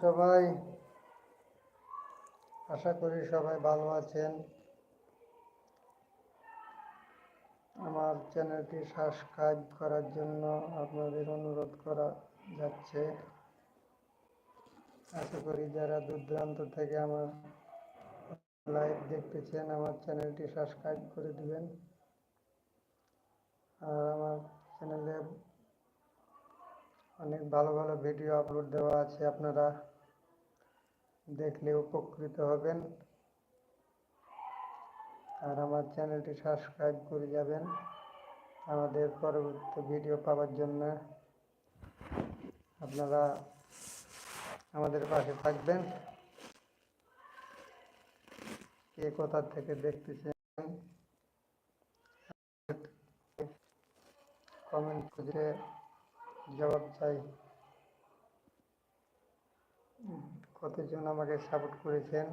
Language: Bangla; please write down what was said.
সবাই আশা করি সবাই ভালো আছেন। আমার চ্যানেলটি সাবস্ক্রাইব করার জন্য আপনাদের অনুরোধ করা যাচ্ছে। আশা করি যারা দূর থেকে আমার লাইভ দেখতেছেন, আমার চ্যানেলটি সাবস্ক্রাইব করে দিবেন আর আমার চ্যানেলে অনেক ভালো ভালো ভিডিও আপলোড দেওয়া আছে, আপনারা দেখলে উপকৃত হবেন। আর আমার চ্যানেলটি সাবস্ক্রাইব করে যাবেন আমাদের পরবর্তী ভিডিও পাওয়ার জন্য। আপনারা আমাদের পাশে থাকবেন। কে কোথা থেকে দেখতেছেন? কমেন্ট খুঁজে জবাব চাই। কতজন আমাকে সাপোর্ট করেছেন?